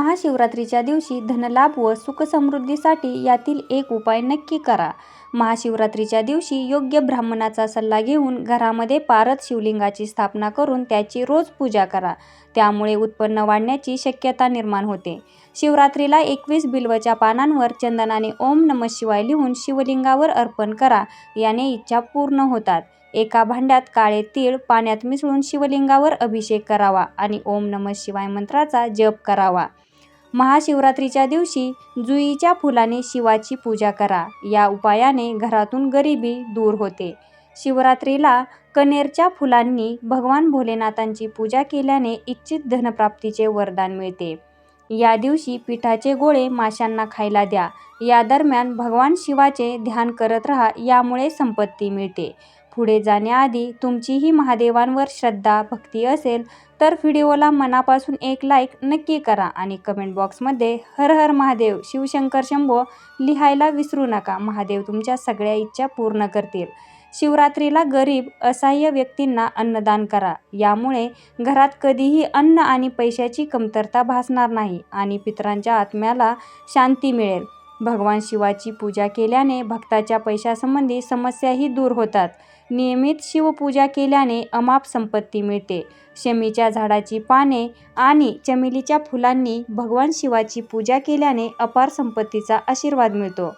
महाशिवरात्रीच्या दिवशी धनलाभ व सुखसमृद्धीसाठी यातील एक उपाय नक्की करा. महाशिवरात्रीच्या दिवशी योग्य ब्राह्मणाचा सल्ला घेऊन घरामध्ये पारद शिवलिंगाची स्थापना करून त्याची रोज पूजा करा. त्यामुळे उत्पन्न वाढण्याची शक्यता निर्माण होते. शिवरात्रीला एकवीस बिल्वच्या पानांवर चंदनाने ओम नमः शिवाय लिहून शिवलिंगावर अर्पण करा. याने इच्छा पूर्ण होतात. एका भांड्यात काळे तीळ पाण्यात मिसळून शिवलिंगावर अभिषेक करावा आणि ओम नमः शिवाय मंत्राचा जप करावा. महाशिवरात्रीच्या दिवशी जुईच्या फुलाने शिवाची पूजा करा. या उपायाने घरातून गरिबी दूर होते. शिवरात्रीला कनेरच्या फुलांनी भगवान भोलेनाथांची पूजा केल्याने इच्छित धनप्राप्तीचे वरदान मिळते. या दिवशी पिठाचे गोळे माशांना खायला द्या. या दरम्यान भगवान शिवाचे ध्यान करत राहा यामुळे संपत्ती मिळते. पुढे जाण्याआधी तुमचीही महादेवांवर श्रद्धा, भक्ती असेल तर व्हिडिओला मनापासून एक लाईक नक्की करा आणि कमेंट बॉक्समध्ये हर हर महादेव, शिवशंकर शंभो लिहायला विसरू नका. महादेव तुमच्या सगळ्या इच्छा पूर्ण करतील. शिवरात्रीला गरीब, असहाय्य व्यक्तींना अन्नदान करा. यामुळे घरात कधीही अन्न आणि पैशाची कमतरता भासणार नाही आणि पितरांच्या आत्म्याला शांती मिळेल. भगवान शिवाची पूजा केल्याने भक्ताच्या पैशासंबंधी समस्याही दूर होतात. नियमित शिवपूजा केल्याने अमाप संपत्ती मिळते. शमीच्या झाडाची पाने आणि चमेलीच्या फुलांनी भगवान शिवाची पूजा केल्याने अपार संपत्तीचा आशीर्वाद मिळतो.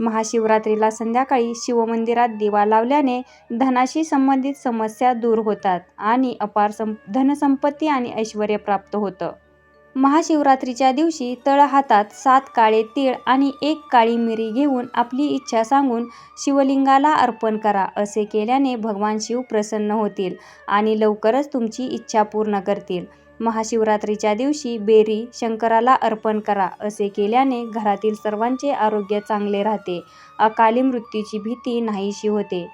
महाशिवरात्रीला संध्याकाळी शिवमंदिरात दिवा लावल्याने धनाशी संबंधित समस्या दूर होतात आणि अपार सं धनसंपत्ती आणि ऐश्वर्य प्राप्त होतं. महाशिवरात्रीच्या दिवशी तळहातात सात काळे तीळ आणि एक काळी मिरी घेऊन आपली इच्छा सांगून शिवलिंगाला अर्पण करा. असे केल्याने भगवान शिव प्रसन्न होतील आणि लवकरच तुमची इच्छा पूर्ण करतील. महाशिवरात्रीच्या दिवशी बेरी शंकराला अर्पण करा. असे केल्याने घरातील सर्वांचे आरोग्य चांगले राहते. अकाली मृत्यूची भीती नाहीशी होते.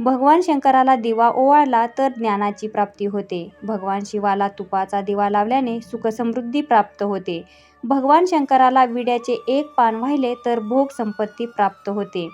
भगवान शंकराला दिवा ओवाळला तर ज्ञानाची प्राप्ती होते. भगवान शिवाला तुपाचा दिवा लावल्याने सुखसमृद्धी प्राप्त होते. भगवान शंकराला विड्याचे एक पान वाहिले तर भोग संपत्ती प्राप्त होते.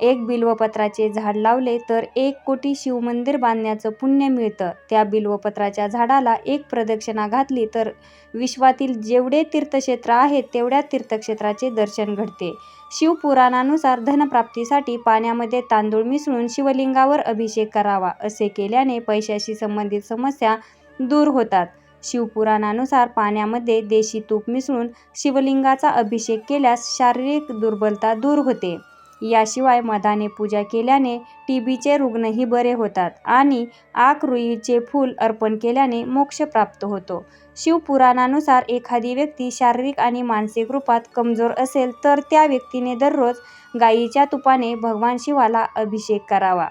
एक बिल्वपत्राचे झाड लावले तर एक कोटी शिवमंदिर बांधण्याचं पुण्य मिळतं. त्या बिल्वपत्राच्या झाडाला एक प्रदक्षिणा घातली तर विश्वातील जेवढे तीर्थक्षेत्र आहेत तेवढ्या तीर्थक्षेत्राचे दर्शन घडते. शिवपुराणानुसार धनप्राप्तीसाठी पाण्यामध्ये तांदूळ मिसळून शिवलिंगावर अभिषेक करावा. असे केल्याने पैशाशी संबंधित समस्या दूर होतात. शिवपुराणानुसार पाण्यामध्ये देशी तूप मिसळून शिवलिंगाचा अभिषेक केल्यास शारीरिक दुर्बलता दूर होते. याशिवाय मधाने पूजा केल्याने टीबीचे रुग्णही बरे होतात आणि आकरुईचे फूल अर्पण केल्याने मोक्ष प्राप्त होतो. शिवपुराणानुसार एखादी व्यक्ती शारीरिक आणि मानसिक रूपात कमजोर असेल तर त्या व्यक्तीने दररोज गायीच्या तुपाने भगवान शिवाला अभिषेक करावा.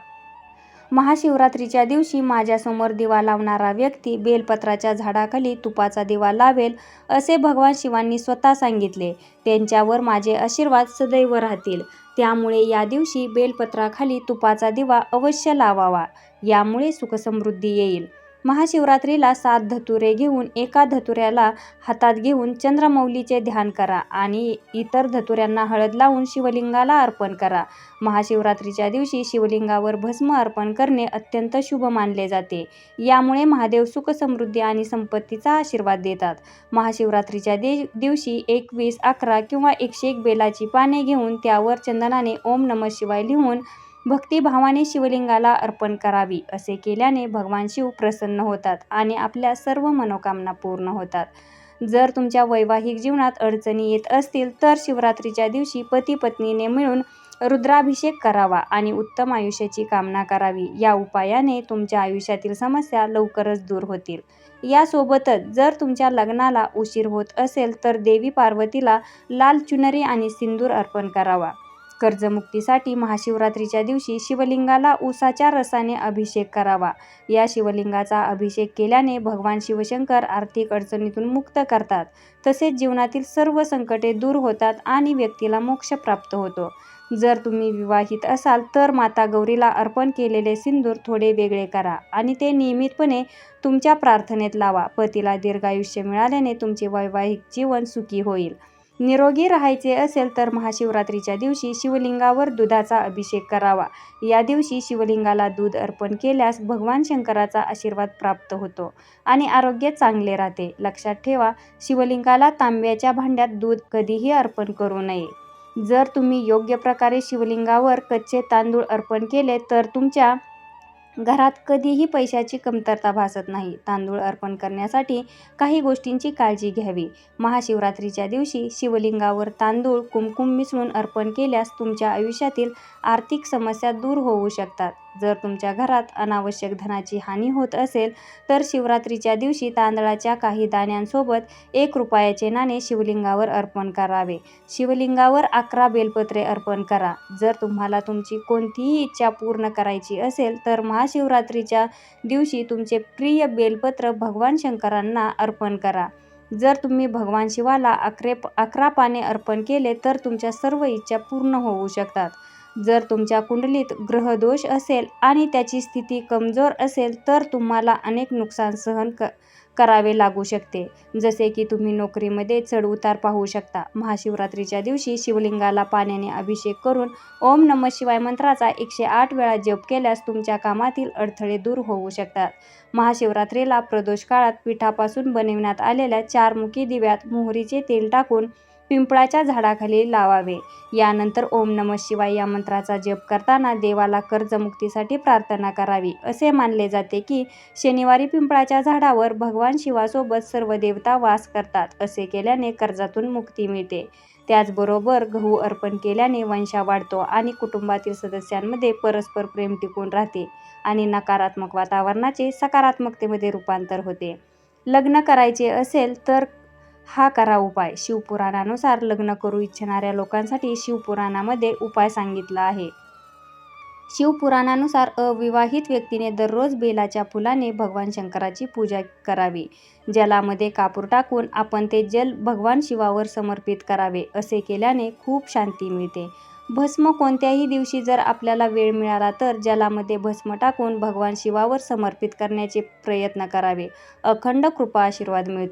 महाशिवरात्रीच्या दिवशी माझ्यासमोर दिवा लावणारा व्यक्ती बेलपत्राच्या झाडाखाली तुपाचा दिवा लावेल असे भगवान शिवांनी स्वतः सांगितले. त्यांच्यावर माझे आशीर्वाद सदैव राहतील. त्यामुळे या दिवशी बेलपत्राखाली तुपाचा दिवा अवश्य लावावा. यामुळे सुखसमृद्धी येईल. महाशिवरात्रीला सात धतुरे घेऊन एका धतुऱ्याला हातात घेऊन चंद्रमौलीचे ध्यान करा आणि इतर धतुऱ्यांना हळद लावून शिवलिंगाला अर्पण करा. महाशिवरात्रीच्या दिवशी शिवलिंगावर भस्म अर्पण करणे अत्यंत शुभ मानले जाते. यामुळे महादेव सुख, समृद्धी आणि संपत्तीचा आशीर्वाद देतात. महाशिवरात्रीच्या दे दिवशी एकवीस, अकरा किंवा एकशे एक बेलाची पाने घेऊन त्यावर चंदनाने ओम नमः शिवाय लिहून भक्तिभावाने शिवलिंगाला अर्पण करावी. असे केल्याने भगवान शिव प्रसन्न होतात आणि आपल्या सर्व मनोकामना पूर्ण होतात. जर तुमच्या वैवाहिक जीवनात अडचणी येत असतील तर शिवरात्रीच्या दिवशी पती-पत्नीने मिळून रुद्राभिषेक करावा आणि उत्तम आयुष्याची कामना करावी. या उपायाने तुमच्या आयुष्यातील समस्या लवकरच दूर होतील. यासोबतच जर तुमच्या लग्नाला उशीर होत असेल तर देवी पार्वतीला लाल चुनरी आणि सिंदूर अर्पण करावा. कर्जमुक्तीसाठी महाशिवरात्रीच्या दिवशी शिवलिंगाला उसाच्या रसाने अभिषेक करावा. या शिवलिंगाचा अभिषेक केल्याने भगवान शिवशंकर आर्थिक अडचणीतून मुक्त करतात. तसेच जीवनातील सर्व संकटे दूर होतात आणि व्यक्तीला मोक्ष प्राप्त होतो. जर तुम्ही विवाहित असाल तर माता गौरीला अर्पण केलेले सिंदूर थोडे वेगळे करा आणि ते नियमितपणे तुमच्या प्रार्थनेत लावा. पतीला दीर्घायुष्य मिळाल्याने तुमचे वैवाहिक जीवन सुखी होईल. निरोगी राहायचे असेल तर महाशिवरात्रीच्या दिवशी शिवलिंगावर दुधाचा अभिषेक करावा. या दिवशी शिवलिंगाला दूध अर्पण केल्यास भगवान शंकराचा आशीर्वाद प्राप्त होतो आणि आरोग्य चांगले राहते. लक्षात ठेवा शिवलिंगाला तांब्याच्या भांड्यात दूध कधीही अर्पण करू नये. जर तुम्ही योग्य प्रकारे शिवलिंगावर कच्चे तांदूळ अर्पण केले तर तुमच्या घरात कधीही पैशाची कमतरता भासत नाही. तांदूळ अर्पण करण्यासाठी काही गोष्टींची काळजी घ्यावी. महाशिवरात्रीच्या दिवशी शिवलिंगावर तांदूळ कुमकुम मिसळून अर्पण केल्यास तुमच्या आयुष्यातील आर्थिक समस्या दूर होऊ शकतात. जर तुमच्या घरात अनावश्यक धनाची हानी होत असेल तर शिवरात्रीच्या दिवशी तांदळाच्या काही दाण्यांसोबत एक रुपयाचे नाणे शिवलिंगावर अर्पण करावे. शिवलिंगावर अकरा बेलपत्रे अर्पण करा. जर तुम्हाला तुमची कोणतीही इच्छा पूर्ण करायची असेल तर महाशिवरात्रीच्या दिवशी तुमचे प्रिय बेलपत्र भगवान शंकरांना अर्पण करा. जर तुम्ही भगवान शिवाला अकरे अकरा पाने अर्पण केले तर तुमच्या सर्व इच्छा पूर्ण होऊ शकतात. जर तुमच्या कुंडलीत ग्रहदोष असेल आणि त्याची स्थिती कमजोर असेल तर तुम्हाला अनेक नुकसान सहन क करावे लागू शकते. जसे की तुम्ही नोकरीमध्ये चढउतार पाहू शकता. महाशिवरात्रीच्या दिवशी शिवलिंगाला पाण्याने अभिषेक करून ओम नम शिवाय मंत्राचा एकशे आठ वेळा जप केल्यास तुमच्या कामातील अडथळे दूर होऊ शकतात. महाशिवरात्रीला प्रदोष काळात पिठापासून बनविण्यात आलेल्या चारमुखी दिव्यात मोहरीचे तेल टाकून पिंपळाच्या झाडाखाली लावावे. यानंतर ओम नम शिवाय या मंत्राचा जप करताना देवाला कर्जमुक्तीसाठी प्रार्थना करावी. असे मानले जाते की शनिवारी पिंपळाच्या झाडावर भगवान शिवासोबत सर्व देवता वास करतात. असे केल्याने कर्जातून मुक्ती मिळते. त्याचबरोबर गहू अर्पण केल्याने वंशा वाढतो आणि कुटुंबातील सदस्यांमध्ये परस्पर प्रेम टिकून राहते आणि नकारात्मक वातावरणाचे सकारात्मकतेमध्ये रूपांतर होते. लग्न करायचे असेल तर हा करा उपाय. शिवपुराणानुसार लग्न करू इच्छिणाऱ्या लोकांसाठी शिवपुराणामध्ये उपाय सांगितला आहे. शिवपुराणानुसार अविवाहित व्यक्तीने दररोज बेलाच्या फुलाने भगवान शंकराची पूजा करावी जलामध्ये कापूर टाकून आपण ते जल भगवान शिवावर समर्पित करावे असे केल्याने खूप शांती मिळते. भस्म कोणत्याही दिवशी जर आपल्याला वेळ मिळाला तर जलामध्ये भस्म टाकून भगवान शिवावर समर्पित करण्याचे प्रयत्न करावे. अखंड कृपा आशीर्वाद मिळतो.